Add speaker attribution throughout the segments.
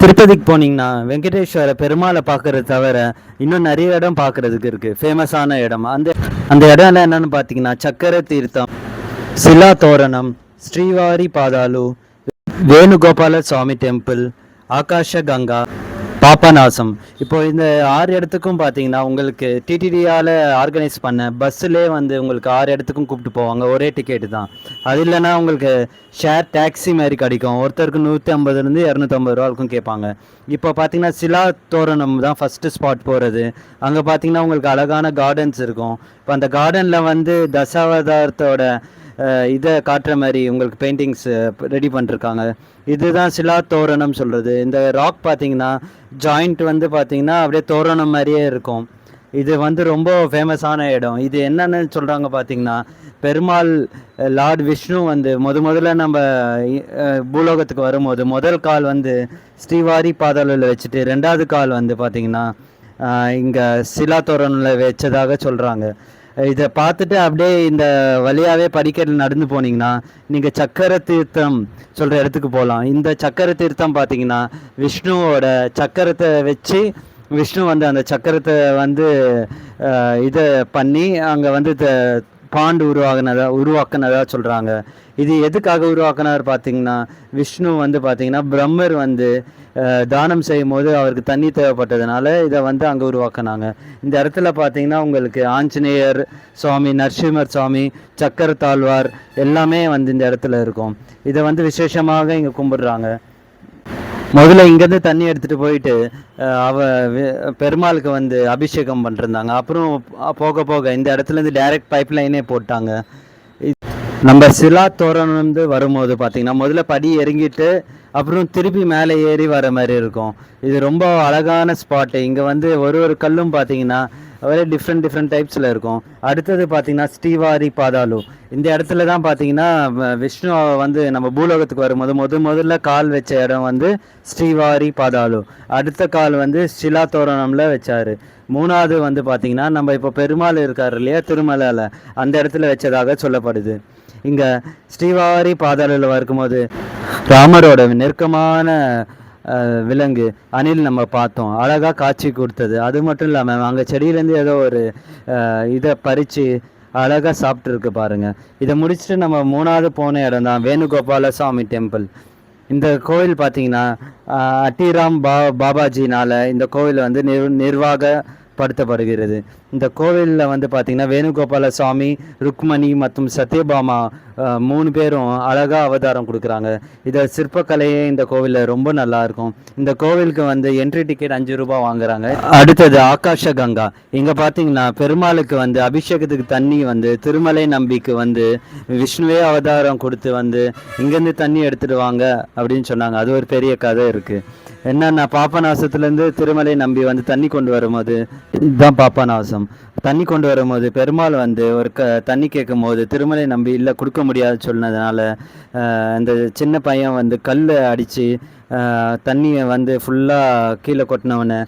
Speaker 1: திருப்பதிக்கு போனீங்கன்னா வெங்கடேஸ்வர பெருமாளை பார்க்கறது தவிர இன்னும் நிறைய இடம் பார்க்கறதுக்கு இருக்கு. ஃபேமஸான இடம். அந்த அந்த இடம்லாம் என்னன்னு பார்த்தீங்கன்னா சக்கர தீர்த்தம் சிலா தோரணம் ஸ்ரீவாரி பாதாளு வேணுகோபால சுவாமி டெம்பிள் ஆகாஷ கங்கா பாப்பநாசம். இப்போ இந்த ஆறு இடத்துக்கும் பார்த்தீங்கன்னா உங்களுக்கு டிடிடியால் ஆர்கனைஸ் பண்ண பஸ்ஸுலேயே வந்து உங்களுக்கு ஆறு இடத்துக்கும் கூப்பிட்டு போவாங்க. ஒரே டிக்கெட்டு தான். அது இல்லைன்னா உங்களுக்கு ஷேர் டாக்ஸி மாதிரி கிடைக்கும். ஒருத்தருக்கு நூற்றி ஐம்பதுலேருந்து இரநூத்தம்பது ரூபா கேட்பாங்க. இப்போ பார்த்தீங்கன்னா சிலா தோரணம் தான் ஃபஸ்ட்டு ஸ்பாட் போகிறது அங்கே பார்த்தீங்கன்னா உங்களுக்கு அழகான கார்டன்ஸ் இருக்கும். இப்போ அந்த கார்டனில் வந்து தசாவதாரத்தோட இதை காட்டுற மாதிரி உங்களுக்கு பெயிண்டிங்ஸ் ரெடி பண்ணிருக்காங்க. இதுதான் சிலா தோரணம் சொல்கிறது இந்த ராக் பார்த்தீங்கன்னா ஜாயிண்ட் வந்து பார்த்தீங்கன்னா அப்படியே தோரணம் மாதிரியே இருக்கும். இது வந்து ரொம்ப ஃபேமஸான இடம். இது என்னென்னு சொல்கிறாங்க பார்த்தீங்கன்னா பெருமாள் லார்ட் விஷ்ணு வந்து முத முதல்ல நம்ம பூலோகத்துக்கு வரும்போது முதல் கால் வந்து ஸ்ரீவாரி பாதாளில் வச்சுட்டு ரெண்டாவது கால் வந்து பார்த்தீங்கன்னா இங்கே சிலா தோரணில் வச்சதாக சொல்கிறாங்க இதை பார்த்துட்டு அப்படியே இந்த வழியாகவே படிக்கட்டில் நடந்து போனீங்கன்னா நீங்கள் சக்கர தீர்த்தம் சொல்கிற இடத்துக்கு போகலாம் இந்த சக்கர தீர்த்தம் பார்த்தீங்கன்னா விஷ்ணுவோட சக்கரத்தை வச்சு விஷ்ணு வந்து அந்த சக்கரத்தை வந்து இதை பண்ணி அங்கே வந்து த- பாண்டு உருவாகினதா உருவாக்குனதா சொல்கிறாங்க இது எதுக்காக உருவாக்குனார் பார்த்தீங்கன்னா விஷ்ணு வந்து பார்த்தீங்கன்னா பிரம்மர் வந்து தானம் செய்யும் போது அவருக்கு தண்ணி தேவைப்பட்டதுனால இதை வந்து அங்கே உருவாக்குனாங்க. இந்த இடத்துல பார்த்தீங்கன்னா உங்களுக்கு ஆஞ்சநேயர் சுவாமி நரசிம்மர் சுவாமி சக்கரத்தாழ்வார் எல்லாமே வந்து இந்த இடத்துல இருக்கும். இதை வந்து விசேஷமாக இங்கே கும்பிடுறாங்க. முதல்ல இங்கேருந்து தண்ணி எடுத்துகிட்டு போயிட்டு அவ பெருமாளுக்கு வந்து அபிஷேகம் பண்ணிருந்தாங்க. அப்புறம் போக போக இந்த இடத்துல இருந்து டைரக்ட் பைப் லைனே போட்டாங்க. நம்ம சிலா தோரணம் வந்து வரும்போது பார்த்தீங்கன்னா முதல்ல படி இறங்கிட்டு அப்புறம் திருப்பி மேலே ஏறி வர மாதிரி இருக்கும். இது ரொம்ப அழகான ஸ்பாட்டு இங்கே வந்து ஒரு ஒரு கல்லும் பார்த்தீங்கன்னா ஒரே டிஃப்ரெண்ட் டிஃப்ரெண்ட் டைப்ஸில் இருக்கும். அடுத்தது பார்த்தீங்கன்னா ஸ்ரீவாரி பாதாலு இந்த இடத்துல தான் பார்த்தீங்கன்னா விஷ்ணு வந்து நம்ம பூலோகத்துக்கு வரும்போது முத முதல்ல கால் வச்ச இடம் வந்து ஸ்ரீவாரி பாதாலு அடுத்த கால் வந்து சிலா தோரணம்ல வச்சார். மூணாவது வந்து பார்த்தீங்கன்னா நம்ம இப்போ பெருமாள் இருக்கார் இல்லையா திருமலையில் அந்த இடத்துல வச்சதாக சொல்லப்படுது. இங்கே ஸ்ரீவாரி பாதாளில் வரும்போது ராமரோட நெருக்கமான விலங்கு அணில் நம்ம பார்த்தோம். அழகாக காட்சி கொடுத்தது. அது மட்டும் இல்லாமல் அங்கே செடியிலேருந்து ஏதோ ஒரு இதை பறித்து அழகாக சாப்பிட்ருக்கு பாருங்கள் இதை முடிச்சுட்டு நம்ம மூணாவது போன இடம் தான் வேணுகோபால சுவாமி டெம்பிள். இந்த கோவில் பார்த்தீங்கன்னா அட்டிராம் பா பாபாஜினால் இந்த கோவில் வந்து நிர் நிர்வாக படுத்தப்படுகிறது. இந்த கோவிலில் வந்து பார்த்திங்கன்னா வேணுகோபால சுவாமி ருக்மணி மற்றும் சத்யபாமா மூணு பேரும் அழகாக அவதாரம் கொடுக்குறாங்க. இதை சிற்பக்கலையே இந்த கோவிலில் ரொம்ப நல்லாயிருக்கும் இந்த கோவிலுக்கு வந்து என்ட்ரி டிக்கெட் அஞ்சு ரூபாய் வாங்குறாங்க. அடுத்தது ஆகாஷ கங்கா. இங்கே பார்த்தீங்கன்னா பெருமாளுக்கு வந்து அபிஷேகத்துக்கு தண்ணி வந்து திருமலை நம்பிக்கு வந்து விஷ்ணுவே அவதாரம் கொடுத்து வந்து இங்கேருந்து தண்ணி எடுத்துடுவாங்க அப்படின்னு சொன்னாங்க. அது ஒரு பெரிய கதை இருக்குது என்னென்னா பாபநாசத்துலேருந்து திருமலை நம்பி வந்து தண்ணி கொண்டு வரும்போது இதுதான் பாபநாசம் தண்ணி கொண்டு வரும்போது பெருமாள் வந்து ஒரு க தண்ணி கேட்கும் போது திருமலை நம்பி இல்லை கொடுக்க முடியாது சொன்னதுனால அந்த சின்ன பையன் வந்து கல் அடித்து தண்ணியை வந்து ஃபுல்லாக கீழே கொட்டினவொடனே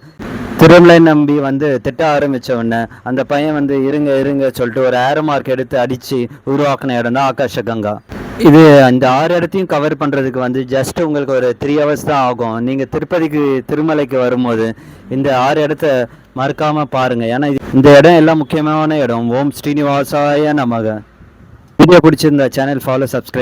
Speaker 1: திருமலை நம்பி வந்து திட்ட ஆரம்பிச்ச அந்த பையன் வந்து இருங்க இருங்க சொல்லிட்டு ஒரு ஏரோ மார்க் எடுத்து அடித்து உருவாக்கின இடம் தான் ஆகாஷ கங்கா. இது அந்த ஆறு இடத்தையும் கவர் பண்ணுறதுக்கு வந்து ஜஸ்ட் உங்களுக்கு ஒரு த்ரீ ஹவர்ஸ் தான் ஆகும். நீங்கள் திருப்பதிக்கு திருமலைக்கு வரும்போது இந்த ஆறு இடத்த மறக்காமல் பாருங்கள் ஏன்னா இந்த இடம் எல்லாம் முக்கியமான இடம். ஓம் ஸ்ரீனிவாசாய நமக. வீடியோ பிடிச்சிருந்தா சேனல் ஃபாலோ சப்ஸ்கிரைப்